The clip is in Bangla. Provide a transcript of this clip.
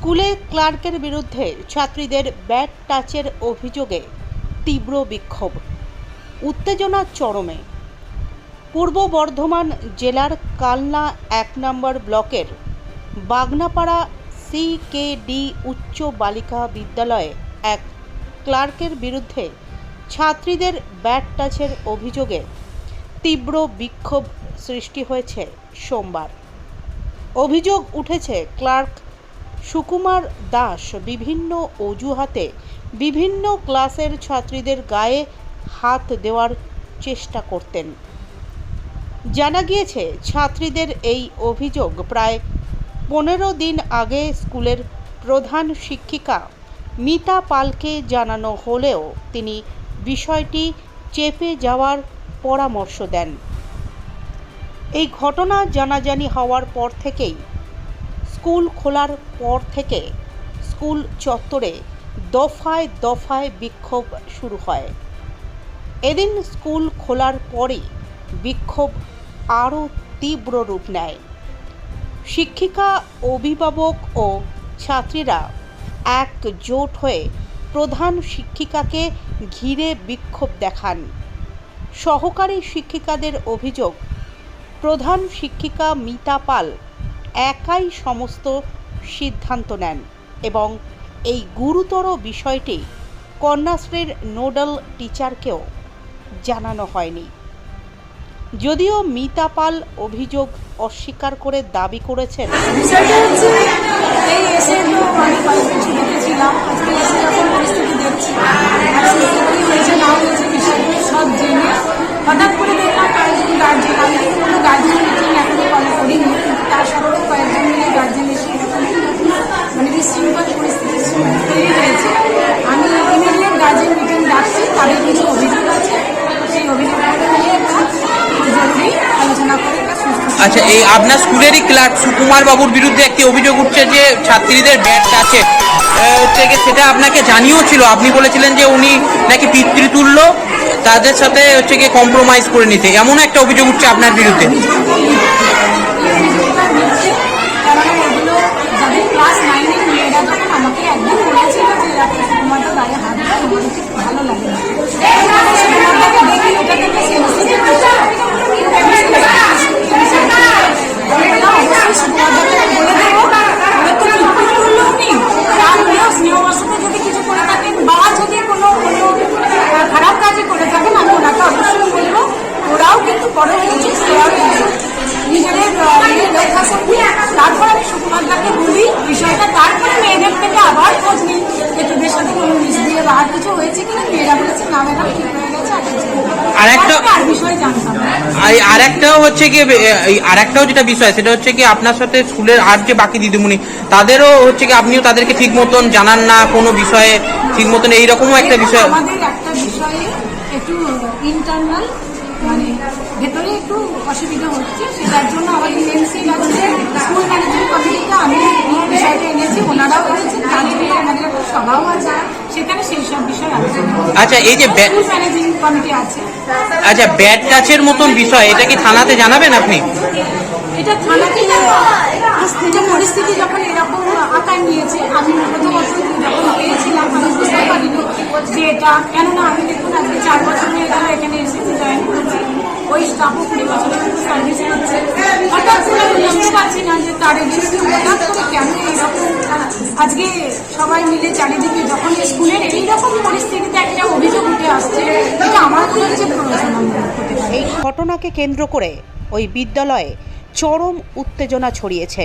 স্কুলে ক্লার্কের বিরুদ্ধে ছাত্রীদের ব্যাট টাচের অভিযোগে তীব্র বিক্ষোভ। উত্তেজনা চরমে। পূর্ব বর্ধমান জেলার কালনা এক নম্বর ব্লকের বাগনাপাড়া সিকেডি উচ্চ বালিকা বিদ্যালয়ে এক ক্লার্কের বিরুদ্ধে ছাত্রীদের ব্যাট টাচের অভিযোগে তীব্র বিক্ষোভ সৃষ্টি হয়েছে সোমবার। অভিযোগ উঠেছে, ক্লার্ক সুকুমার দাস বিভিন্ন অজুহাতে বিভিন্ন ক্লাসের ছাত্রীদের গায়ে হাত দেওয়ার চেষ্টা করতেন। জানা গিয়েছে, ছাত্রীদের এই অভিযোগ প্রায় পনেরো দিন আগে স্কুলের প্রধান শিক্ষিকা মিতা পালকে জানানো হলেও তিনি বিষয়টি চেপে যাওয়ার পরামর্শ দেন। এই ঘটনা জানাজানি হওয়ার পর থেকেই স্কুল খোলার পর থেকে স্কুল চত্বরে দফায় দফায় বিক্ষোভ শুরু হয়। এদিন স্কুল খোলার পরই বিক্ষোভ আরও তীব্র রূপ নেয়। শিক্ষিকা, অভিভাবক ও ছাত্রীরা একজোট হয়ে প্রধান শিক্ষিকাকে ঘিরে বিক্ষোভ দেখান। সহকারী শিক্ষিকাদের অভিযোগ, প্রধান শিক্ষিকা মিতা পাল একাই সমস্ত সিদ্ধান্ত নেন এবং এই গুরুতর বিষয়টি কন্যাশ্রীর নোডাল টিচারকেও জানানো হয়নি। যদিও মিতা পাল অভিযোগ অস্বীকার করে দাবি করেছেন। বিষয়টা হচ্ছে এই এসে আমি কয়েকদিন ছুটিতে ছিলাম আজকে এসে যখন পরিস্থিতি দেখছি অ্যাক্সিডেন্ট কি হয়েছে না হয়েছে বিষয়গুলো সব জেনে হঠাৎ করে দেখলাম কয়েকজন গার্জেন আমি কিন্তু কোনো গার্জেন মিটিং এখনও কল করিনি কিন্তু তার সত্ত্বেও কয়েকজন মিলে গার্জেন এসে এরকম মানে বিশৃঙ্খল পরিস্থিতি তৈরি হয়েছে আমি ইমিডিয়েট গার্জেন মিটিং ডাকছি তাদের কিছু অভিযোগ আছে সেই অভিযোগগুলো নিয়ে একটু জরুরি আলোচনা করে একটা সুস্থ আচ্ছা এই আপনার স্কুলেরই ক্লার্ক সুকুমার বাবুর বিরুদ্ধে একটি অভিযোগ উঠছে যে ছাত্রীদের ব্যাট আছে। হচ্ছে সেটা আপনাকে জানিয়েও ছিল আপনি বলেছিলেন যে উনি নাকি পিতৃতুল্য, তাদের সাথে হচ্ছে গিয়ে কম্প্রোমাইজ করে নিতে। এমন একটা অভিযোগ উঠছে আপনার বিরুদ্ধে। ক্লাস আর কিছু হয়েছে কিনা মেয়েরা বলেছে না ম্যাডাম ঠিক হয়ে গেছে আর একটা- আর বিষয় জানতাম। আর- আর একটাও হচ্ছে কি আর একটাও যেটা বিষয় সেটা হচ্ছে কি আপনার সাথে স্কুলের আর যে বাকি দিদিমণি তাদেরও হচ্ছে কি আপনিও তাদেরকে ঠিক মতন জানান না কোনো বিষয়ে ঠিক মতন এইরকমও একটা বিষয়। আমাদের একটা বিষয়ে একটু ইন্টারনাল মানে ভেতরে একটু অসুবিধা হচ্ছে সেটার জন্য এনসি আছে স্কুল ম্যানেজমেন্ট কমিটিতে আমি এই বিষয়টা এনেছি ওনারাও এনেছেন তাদের আমাদের একটা সভাও আছে। সেখানে সেই সব বিষয় আচ্ছা এই যে ম্যানেজিং কমিটি আছে। আচ্ছা ব্যাট টাচের মতন বিষয় এটা কি থানাতে জানাবেন আপনি? এটা থানাতে পরিস্থিতি যখন এরকম আকার নিয়েছে আমি প্রথমত যখন পেয়েছিলাম আমি বুঝতে পারিনি যে এটা কেননা আমি দেখুন আজকে চার বছর হয়ে গেল এখানে এসেছি জয়েন করেছি ওই স্টাফও কুড়ি বছরের সার্ভিস করছে। হঠাৎ করে আমি বুঝতে পারছি না যে তার এগেন্স্টে হঠাৎ করে কেন এরকম আজকে সবাই মিলে চারিদিকে যখন এই স্কুলের এইরকম পরিস্থিতিতে একটা অভিযোগ উঠে আসছে এটা আমার মনে হচ্ছে প্রয়োজন আমরা হতে পারে এই ঘটনাকে কেন্দ্র করে ওই বিদ্যালয়ে চরম উত্তেজনা ছড়িয়েছে।